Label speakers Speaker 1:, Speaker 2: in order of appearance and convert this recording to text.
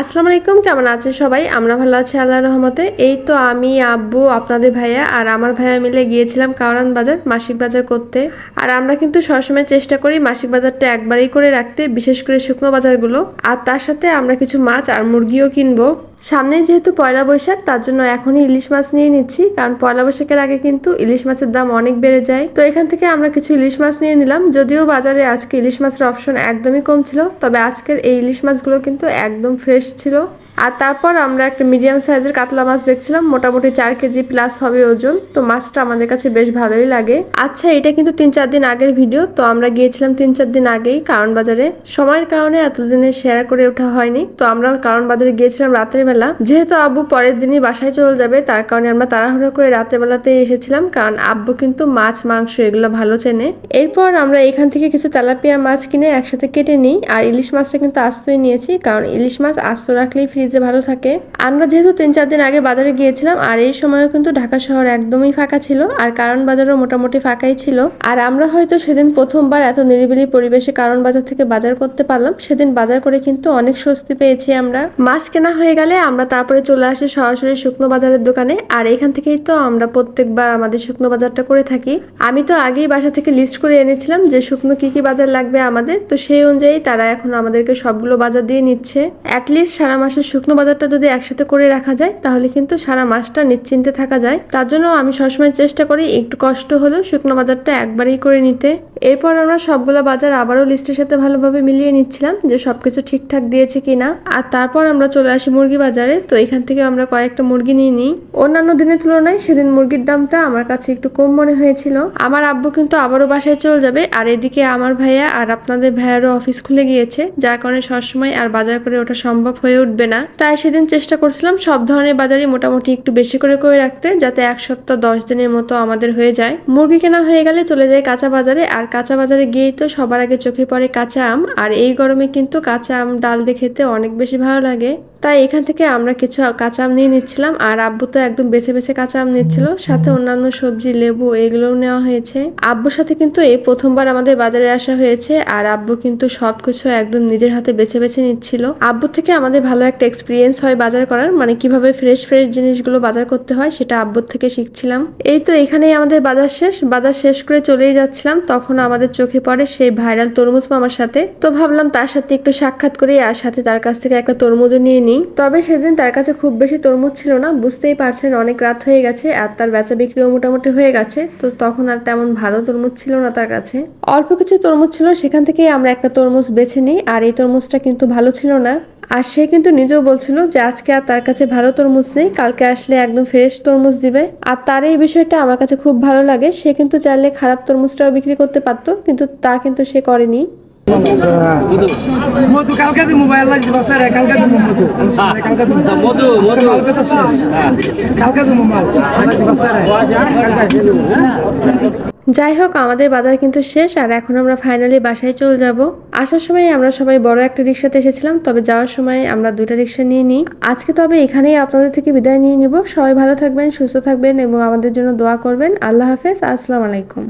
Speaker 1: আসসালামু আলাইকুম, কেমন আছেন সবাই? আমরা ভালো আছি আল্লাহ রহমতে। এই তো আমি, আব্বু, আপনাদের ভাইয়া আর আমার ভাইয়া মিলে গিয়েছিলাম কাওরান বাজার, মাসিক বাজার করতে। আর আমরা কিন্তু সবসময় চেষ্টা করি মাসিক বাজারটা একবারই করে রাখতে, বিশেষ করে শুকনো বাজারগুলো। আর তার সাথে আমরা কিছু মাছ আর মুরগিও কিনবো। সামনে যেহেতু পয়লা বৈশাখ, তার জন্য এখনই ইলিশ মাছ নিয়ে নিচ্ছি, কারণ পয়লা বৈশাখের আগে কিন্তু ইলিশ মাছের দাম অনেক বেড়ে যায়। তো এখান থেকে আমরা কিছু ইলিশ মাছ নিয়ে নিলাম। যদিও বাজারে আজকে ইলিশ মাছের অপশন একদমই কম ছিল, তবে আজকের এই ইলিশ মাছগুলো কিন্তু একদম ফ্রেশ ছিল। আর তারপর আমরা একটা মিডিয়াম সাইজের কাতলা মাছ দেখছিলাম, মোটামুটি চার কেজি প্লাস হবে ওজন। তো মাছটা আমাদের কাছে বেশ ভালোই লাগে। আচ্ছা এটা কিন্তু তিন চার দিন আগের ভিডিও তো আমরা গিয়েছিলাম তিন চার দিন আগেই কারণ বাজারে। সময়ের কারণে এতদিনে শেয়ার করে ওঠা হয়নি। তো আমরা কারণ বাজারে গিয়েছিলাম রাতের বেলা যেহেতু আব্বু পরের দিনই বাসায় চলে যাবে, তার কারণে আমরা তাড়াহুড়ো করে রাতের বেলাতেই এসেছিলাম, কারণ আব্বু কিন্তু মাছ, মাংস এগুলো ভালো চেনে। এরপর আমরা এখান থেকে কিছু তেলাপিয়া মাছ কিনে একসাথে কেটে নিই। আর ইলিশ মাছটা কিন্তু আস্তই নিয়েছি, কারণ ইলিশ মাছ আস্ত রাখলেই ফ্রিজে ভালো থাকে। আমরা যেহেতু তিন চার দিন আগে বাজারে গিয়েছিলাম, আর এই সময়ও কিন্তু ঢাকা শহর একদমই ফাঁকা ছিল, আর কারণ বাজারও মোটামুটি ফাঁকাই ছিল। আর আমরা হয়তো সেদিন প্রথমবার এত নিরিবিলি পরিবেশে কারণ বাজার থেকে বাজার করতে পারলাম, সেদিন বাজার করে কিন্তু অনেক স্বস্তি পেয়েছি আমরা। মাছ কেনা হয়ে গেলে আমরা তারপরে চলে আসি সরাসরি শুকনো বাজারের দোকানে, আর এখান থেকেই তো আমরা প্রত্যেকবার আমাদের শুকনো বাজারটা করে থাকি। আমি তো আগেই বাসা থেকে লিস্ট করে এনেছিলাম যে শুকনো কি কি বাজার লাগবে আমাদের, তো সেই অনুযায়ী তারা এখন আমাদেরকে সবগুলো বাজার দিয়ে নিচ্ছে। অ্যাটলিস্ট সারা মাসের শুকনো বাজারটা যদি একসাথে করে রাখা যায়, তাহলে কিন্তু সারা মাসটা নিশ্চিন্তে থাকা যায়। তার জন্য আমি সবসময় চেষ্টা করি একটু কষ্ট হলেও শুকনো বাজারটা একবারেই করে নিতে। এরপর আমরা সবগুলো বাজার আবারও লিস্টের সাথে ভালোভাবে মিলিয়ে নিচ্ছিলাম যে সবকিছু ঠিকঠাক দিয়েছে কিনা। আর তারপর আমরা চলে আসি মুরগি বাজারে, তো এখান থেকে আমরা কয়েকটা মুরগি নিয়ে নিই। অন্যান্য দিনের তুলনায় সেদিন মুরগির দামটা আমার কাছে একটু কম মনে হয়েছিল। আমার আব্বু কিন্তু আবারও বাসায় চলে যাবে, আর এদিকে আমার ভাইয়া আর আপনাদের ভাইয়ারও অফিস খুলে গিয়েছে, যার কারণে সবসময় আর বাজার করে ওঠা সম্ভব হয়ে উঠবে না। তাই সেদিন চেষ্টা করছিলাম সব ধরনের বাজারই মোটামুটি একটু বেশি করে করে রাখতে, যাতে এক সপ্তাহ, দশ দিনের মতো আমাদের হয়ে যায়। মুরগি কেনা হয়ে গেলে চলে যায় কাঁচা বাজারে, আর কাঁচা বাজারে গিয়েই তো সবার আগে চোখে পড়ে কাঁচা আম, আর এই গরমে কিন্তু কাঁচা আম ডাল দিয়ে খেতে অনেক বেশি ভালো লাগে। তাই এখান থেকে আমরা কিছু কাঁচা আম নিয়ে নিচ্ছিলাম আর আব্বু তো একদম বেছে বেছে কাঁচা আম নিচ্ছিল। সাথে অন্যান্য সবজি লেবু এগুলোও নেওয়া হয়েছে। আব্বুর সাথে কিন্তু এই প্রথমবার আমাদের বাজারে আসা হয়েছে আর আব্বু কিন্তু সবকিছু একদম নিজের হাতে বেছে বেছে নিচ্ছিল। আব্বু থেকে আমাদের ভালো একটা এক্সপিরিয়েন্স হয় বাজার করার মানে কীভাবে ফ্রেশ ফ্রেশ জিনিসগুলো বাজার করতে হয় সেটা আব্বুর থেকে শিখছিলাম। এই তো এখানেই আমাদের বাজার শেষ। বাজার শেষ করে চলেই যাচ্ছিলাম। তখন আমাদের চোখে পড়ে সেই ভাইরাল তরমুজ মামার সাথে। তো ভাবলাম তার সাথে একটু সাক্ষাৎ করি আর সাথে তার কাছ থেকে একটা তরমুজও নিয়ে নিই। তবে সেদিন তার কাছে খুব বেশি তরমুজ ছিল না। বুঝতেই পারছেন অনেক রাত হয়ে গেছে আর তার বেচা বিক্রিও মোটামুটি হয়ে গেছে। তো তখন আর তেমন ভালো তরমুজ ছিল না তার কাছে। অল্প কিছু তরমুজ ছিল, সেখান থেকেই আমরা একটা তরমুজ বেছে নিই আর এই তরমুজটা কিন্তু ভালো ছিল না। আর সে কিন্তু নিজেও বলছিল যে আজকে আর তার কাছে ভালো তরমুজ নেই, কালকে আসলে একদম ফ্রেশ তরমুজ দিবে। আর তার এই বিষয়টা আমার কাছে খুব ভালো লাগে। সে কিন্তু চাইলে খারাপ তরমুজটাও বিক্রি করতে পারতো, কিন্তু তা কিন্তু সে করেনি।
Speaker 2: মধু কালকে দিই মোবাইল লাগবে বাসারে কালকে দিই মধু
Speaker 3: মধু মধু।
Speaker 2: মাল বেচা শেষ। কালকে দিই মোবাইল বাসারে
Speaker 1: যাই হোক আমাদের বাজার কিন্তু শেষ আর এখন আমরা ফাইনালি বাসায় চলে যাব। আসার সময় আমরা সবাই বড় একটা রিক্সাতে এসেছিলাম তবে যাওয়ার সময় আমরা দুটা রিক্সা নিয়ে নিই। আজকে তবে এখানেই আপনাদের থেকে বিদায় নিয়ে নিব। সবাই ভালো থাকবেন সুস্থ থাকবেন এবং আমাদের জন্য দোয়া করবেন। আল্লাহ হাফেজ আসসালামু আলাইকুম।